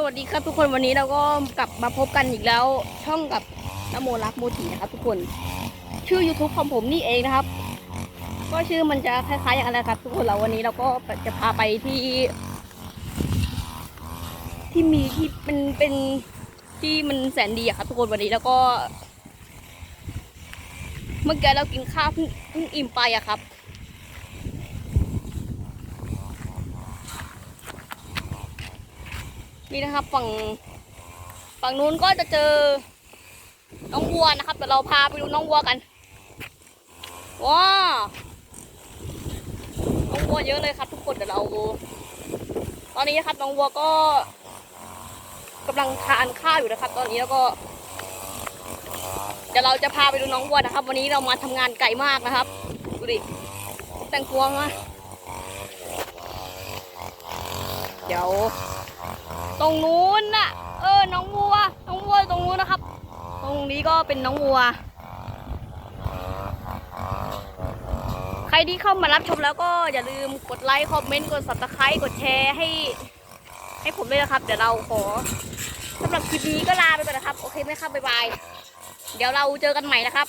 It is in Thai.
สวัสดีครับทุกคนวันนี้เราก็กลับมาพบกันอีกแล้ว ช่องกับนโมรักโมทีนะครับ ทุกคนชื่อ YouTube ของผมนี่เองนะครับ ก็ชื่อมันจะคล้ายๆอย่างไรครับ ทุกคนเราวันนี้เราก็จะพาไปที่ ที่มีที่เป็นเป็นที่มันแสนดีอะครับ ทุกคนวันนี้แล้วก็ เมื่อกี้เรากินข้าวเพิ่งอิ่มไปอะครับ นี่นะครับฝั่งฝั่งนู้นก็จะเจอน้องวัวนะครับเดี๋ยวเราพาไปดูน้องวัวกันว้าวน้องวัวเยอะเลยครับ ทุกคนเดี๋ยวเราตอนนี้นะครับน้องวัวก็กำลังทานข้าวอยู่นะครับ ตอนนี้แล้วก็เดี๋ยวเราจะพาไปดูน้องวัวนะครับ วันนี้เรามาทำงานไกลมากนะครับดูดิแต่งตัวมาเดี๋ยว ตรงนู้นน่ะ เออ น้องวัว น้องวัวตรงนู้นนะครับ ตรงนี้ก็เป็นน้องวัว ใครที่เข้ามารับชมแล้วก็อย่าลืมกดไลค์ คอมเมนต์ กด subscribe กดแชร์ให้ ให้ผมด้วยนะครับ เดี๋ยวเราขอสำหรับคลิปนี้ก็ลาไปก่อนนะครับ โอเคไหมครับ บ๊ายบาย เดี๋ยวเราเจอกันใหม่นะครับ